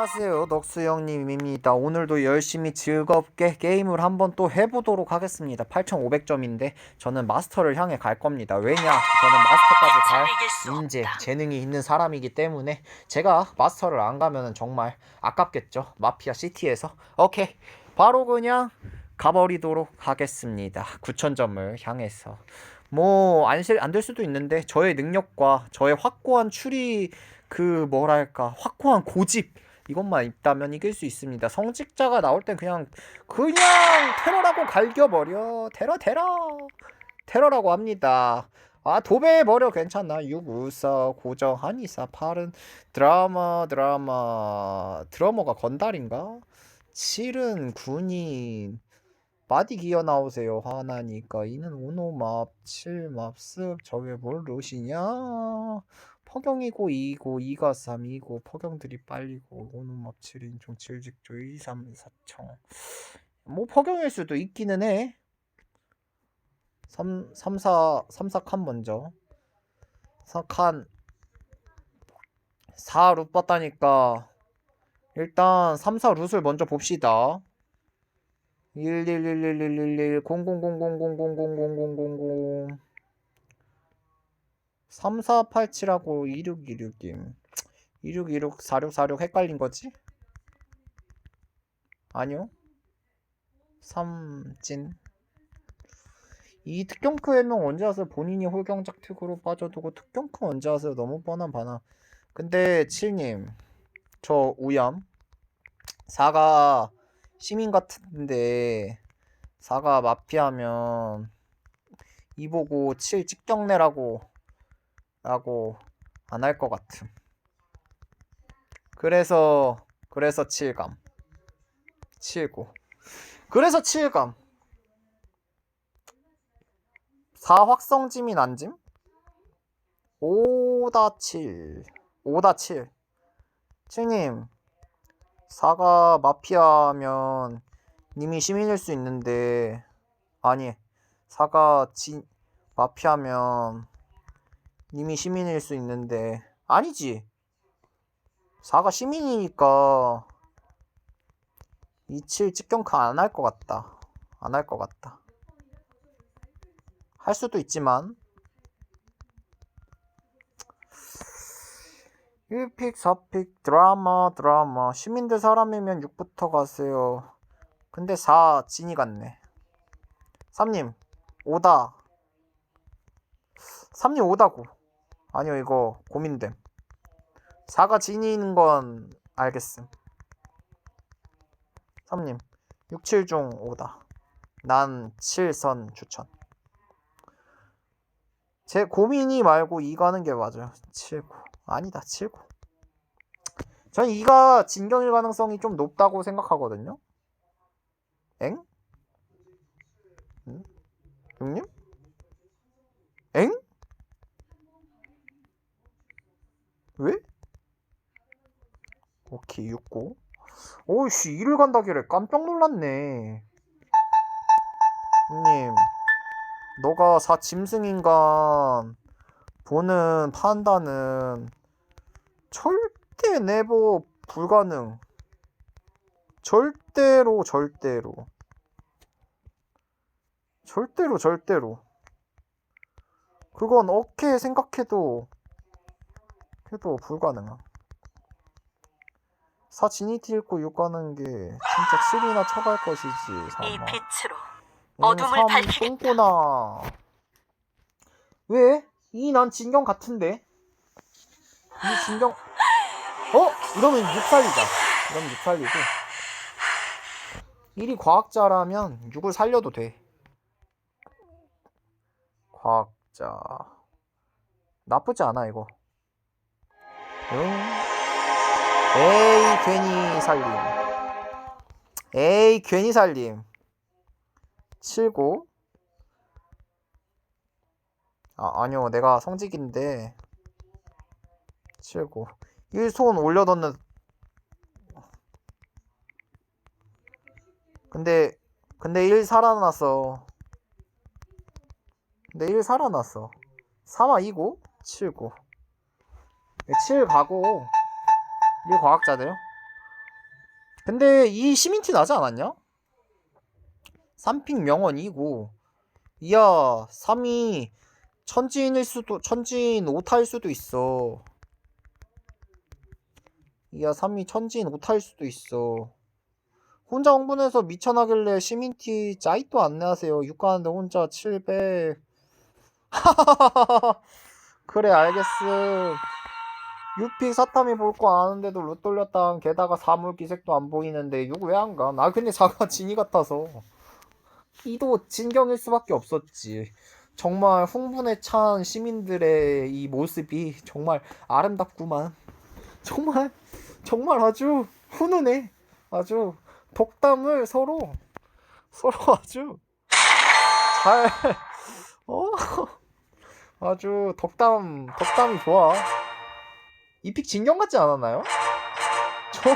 안녕하세요. 넉수 형님입니다. 오늘도 열심히 즐겁게 게임을 한번 또 해보도록 하겠습니다. 8500점인데 저는 마스터를 향해 갈 겁니다. 왜냐? 저는 마스터까지 갈 인재 재능이 있는 사람이기 때문에 제가 마스터를 안 가면은 정말 아깝겠죠. 마피아 시티에서. 오케이. 바로 그냥 가버리도록 하겠습니다. 9000점을 향해서. 뭐 안 될 수도 있는데 저의 능력과 저의 확고한 추리 그 뭐랄까 확고한 고집 이것만 있다면 이길 수 있습니다. 성직자가 나올 땐 그냥 그냥 테러라고 갈겨버려. 테러 테러. 테러라고 합니다. 아 도배해버려. 괜찮나 유무사 고정 한의사 팔은 드라마 드라마. 드러머가 건달인가? 7은 군인. 마디 기어 나오세요. 화나니까. 이는 오노맙 7맙 습. 저게 뭘 로시냐 퍼경이고 2고 2가 3이고 퍼경들이 빨리고 오노맙 7인총 7직조 1, 2, 3, 4청 뭐 퍼경일 수도 있기는 해 3, 3, 4, 3, 4칸 먼저 4칸 4룻 봤다니까 일단 3, 4 룻을 먼저 봅시다 1 1 1 1 1 1 1 0 0 0 0 0 0 0 0 0 0 0 3487하고 2626임 2626 4646 헷갈린 거지? 아니요 3진 이 특경크 해명 언제 하세요? 본인이 홀경작 특으로 빠져두고 특경크 언제 하세요? 너무 뻔한 반항 근데 7님 저 우얌 사가 시민 같은데 사가 마피아면 이 보고 7 직경내라고 라고 안 할 것 같음. 그래서 그래서 7감. 7고. 그래서 7감. 4 확성짐인 안짐? 5다 7. 5다 7. 7님. 4가 마피아면 님이 시민일 수 있는데 아니 4가 지 마피아면 님이 시민일 수 있는데. 아니지. 4가 시민이니까 27 직경크 안할 것 같다. 안 할 것 같다. 할 수도 있지만. 1픽 4픽 드라마 드라마. 시민들 사람이면 6부터 가세요. 근데 4 진이 같네. 3님 5다. 3님 5다고 아니요 이거 고민됨. 4가 진이인 건 알겠음. 3님 6, 7중 5다. 난 7선 추천. 제 고민이 말고 2 가는 게 맞아요. 7, 9 아니다 7, 9전 2가 진경일 가능성이 좀 높다고 생각하거든요. 엥? 응? 6님? 엥? 왜? 오케이 6고 오이씨 일을 간다길래 깜짝 놀랐네. 형님 너가 4 짐승인간 보는 판단은 절대 내버 불가능. 절대로 절대로. 절대로 절대로. 그건 어떻게 생각해도 해도 불가능함. 4 지니티 읽고 6 가는 게 진짜 7이나 쳐갈 것이지. 이 설마. 빛으로 음, 어둠을 삼 밝히겠다. 똥꼬나. 왜? 이 난 진경 같은데. 이 진경. 어? 이러면 6 살리자. 이러면 6 살리고. 1이 과학자라면 6을 살려도 돼. 과학자. 나쁘지 않아 이거. 응? 에이 괜히 살림. 에이 괜히 살림. 7고 아 아니요 내가 성직인데. 7고 1손 올려놓는 근데 근데 1 살아났어. 근데 1 살아났어. 3화 2고 7고 7 가고 1 과학자네요. 근데 이 시민티 나지 않았냐? 3픽 명언이고 이야 3위 천지인일 수도 천지인 오타일 수도 있어. 이야 3위 천지인 오타일 수도 있어. 혼자 흥분해서 미천하길래 시민티 짜이또 안내하세요. 6가는데 혼자 700 그래 알겠음 유픽 사탐이 볼 거 아는데도 롯 돌렸다 게다가 사물 기색도 안 보이는데 욕왜안 가? 나 근데 자가 진이 같아서. 이도 진경일 수밖에 없었지. 정말 흥분에 찬 시민들의 이 모습이 정말 아름답구만. 정말 정말 아주 훈훈해. 아주 덕담을 서로 서로 아주 잘 어? 아주 덕담 덕담이 좋아 이 픽 진경 같지 않았나요? 저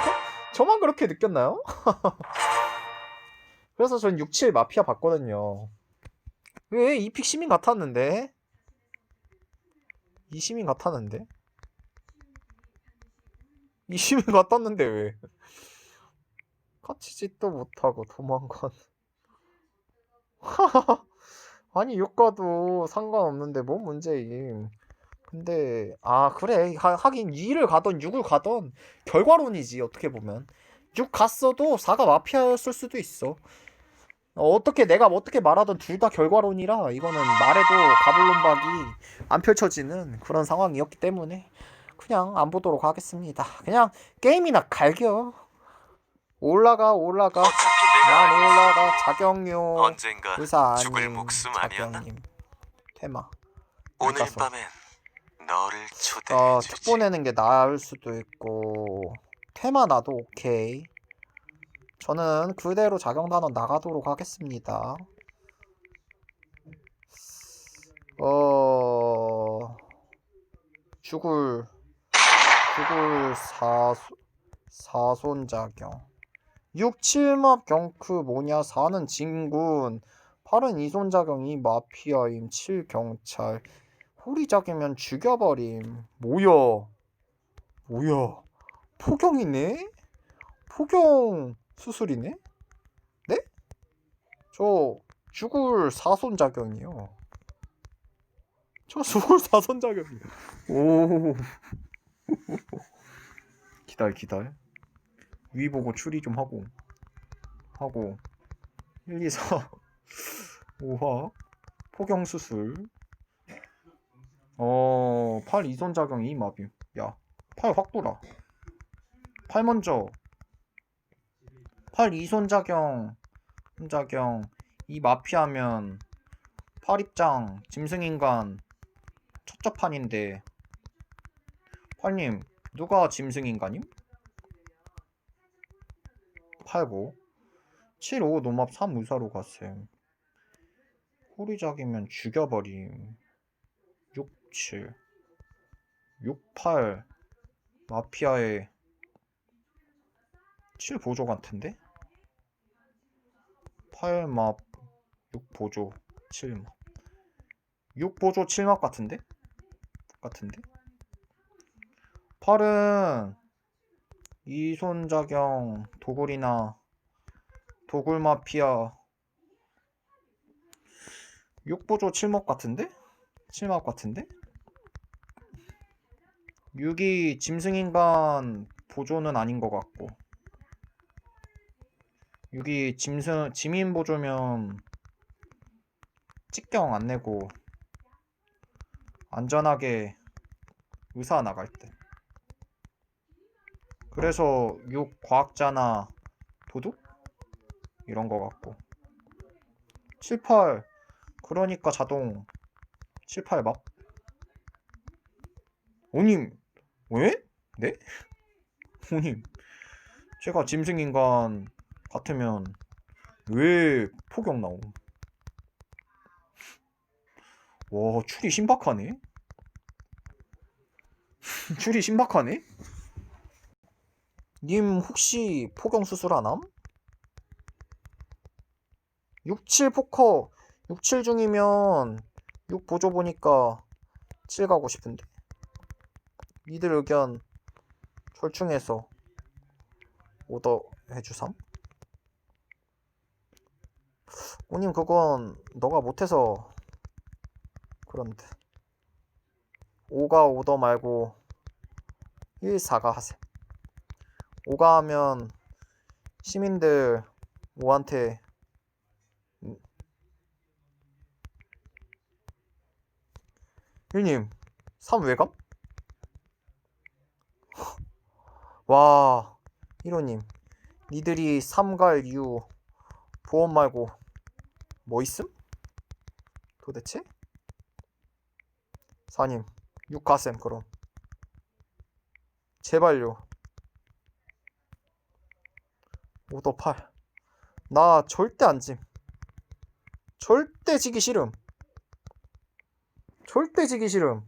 저만 그렇게 느꼈나요? 그래서 전 67 마피아 봤거든요. 왜 이 픽 시민 같았는데? 이 시민 같았는데? 이 시민 같았는데 왜? 같이 짓도 못하고 도망간. 아니 육가도 상관없는데 뭔 문제임. 근데 아 그래. 하, 하긴 2를 가던 6을 가던 결과론이지 어떻게 보면. 6 갔어도 4가 마피아였을 수도 있어. 어, 어떻게 내가 어떻게 말하던 둘 다 결과론이라 이거는 말해도 가불론박이 안 펼쳐지는 그런 상황이었기 때문에 그냥 안 보도록 하겠습니다. 그냥 게임이나 갈겨. 올라가 올라가. 난. 올라가. 자경요. 언젠가 의사 죽을 아님 목숨 아니었나? 자경님. 테마. 오늘. 밤엔 너를 어, 초대해주지. 특보 내는 게 나을 수도 있고 테마 나도 오케이. 저는 그대로 자경단원 나가도록 하겠습니다. 어... 죽을 죽을 사소, 사손자경. 6, 7맙 경크 뭐냐 4는 진군. 8은 이손자경이 마피아임. 7 경찰 호리작이면 죽여버림. 뭐야? 뭐야? 포경이네? 포경 수술이네? 네? 저 죽을 사손자경이요. 저 죽을 사손자경이요. 오. 기다려 기다려. 위 보고 추리 좀 하고 하고 1, 2, 4 5화 포경 수술 어, 팔 이손 작용 이 마비. 야, 팔 확 돌아. 팔 먼저. 팔 이손 작용, 손 작용. 이 마피하면 팔 입장, 짐승 인간 첫째 판인데. 팔님, 누가 짐승 인간임? 8고 7, 5 노맙 3 무사로 갔음. 호리작이면 죽여버림. 6, 7 6, 8 마피아의 7 보조 같은데? 8맙 6 보조 7맙 6 보조 7맙 같은데? 같은데? 8은 이손자경 도굴이나 도굴 마피아 6 보조 7맙 같은데? 7맙 같은데? 6이 짐승인간 보조는 아닌 것 같고. 6이 짐승 지민 보조면 찍경 안 내고 안전하게 의사 나갈 때. 그래서 6 과학자나 도둑? 이런 거 같고. 7, 8 그러니까 자동 7, 8 막? 오님 왜? 네? 오님 제가 짐승인간 같으면 왜 포경 나옴? 와 추리 신박하네 추리 신박하네 님 혹시 포경 수술하남? 67 포커 67 중이면 6 보조 보니까 7 가고 싶은데 이들 의견 절충해서 오더 해주삼? 오님 그건 너가 못해서 그런데 5가 오더 말고 1, 4가 하세 5가 하면 시민들 5한테 음. 1님 3 외감? 와 1호님 니들이 3갈 이유 보험 말고 뭐 있음? 도대체? 4님 6가셈 그럼 제발요 오더 8. 나 절대 안 짐. 절대 지기 싫음. 절대 지기 싫음.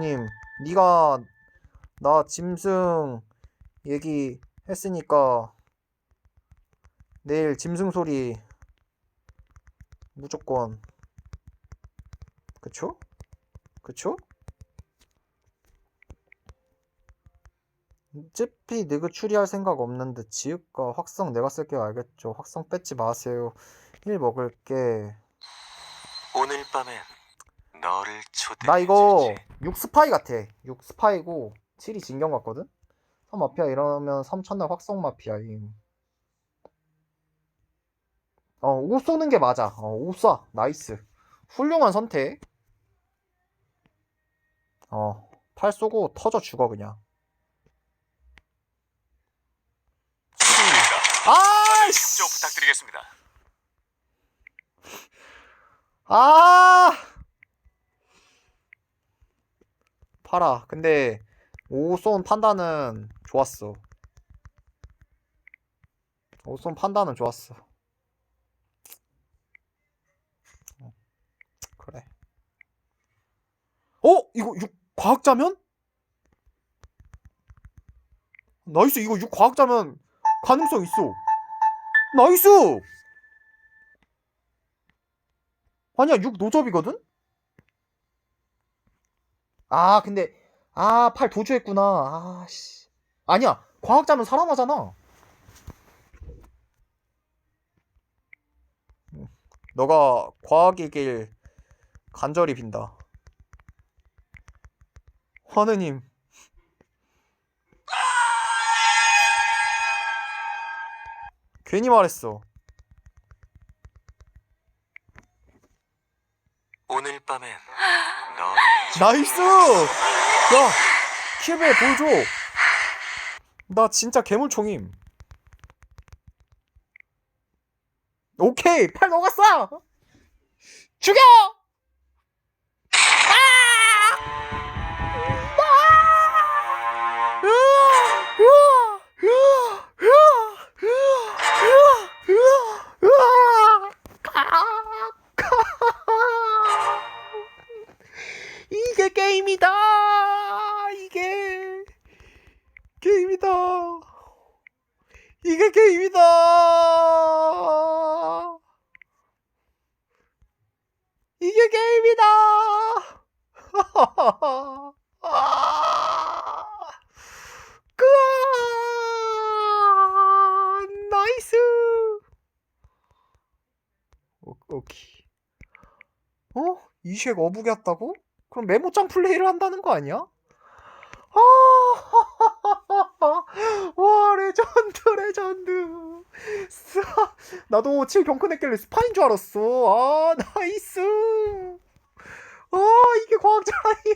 오님, 네가 나 짐승 얘기 했으니까 내일 짐승 소리 무조건 그쵸? 그쵸? 어차피 내그 추리할 생각 없는데 지읒과 확성 내가 쓸게요 알겠죠? 확성 뺏지 마세요 1 먹을게 오늘 밤엔 너를 초대해 나 이거 주지. 6 스파이 같아. 6 스파이고 7이 진경 같거든? 3 마피아 이러면 3 첫날 확성 마피아임 어 5 쏘는 게 맞아. 어 5 쏴. 나이스. 훌륭한 선택. 어 8 쏘고 터져 죽어 그냥. 아이씨! 좀 부탁드리겠습니다. 아! 팔아. 근데 오손 판단은 좋았어. 오손 판단은 좋았어. 어, 그래. 어? 이거 6 과학자면? 나이스. 이거 6 과학자면 가능성 있어. 나이스! 아니야 6 노접이거든? 아 근데 아8 도주했구나. 아씨. 아니야 과학자면 살아나잖아. 음, 너가 과학이길 간절히 빈다. 하느님. 괜히 말했어 오늘 밤엔 너를 나이스! 야, 킬베 보여줘. 나 진짜 괴물총임. 오케이, 팔 녹았어. 죽여! 오, 오케이. 어? 이쉑 어부게 했다고? 그럼 메모장 플레이를 한다는 거 아니야? 아, 와 레전드 레전드 스아, 나도 7 경큰 했길래 스파인 줄 알았어 아 나이스 아 이게 과학자라니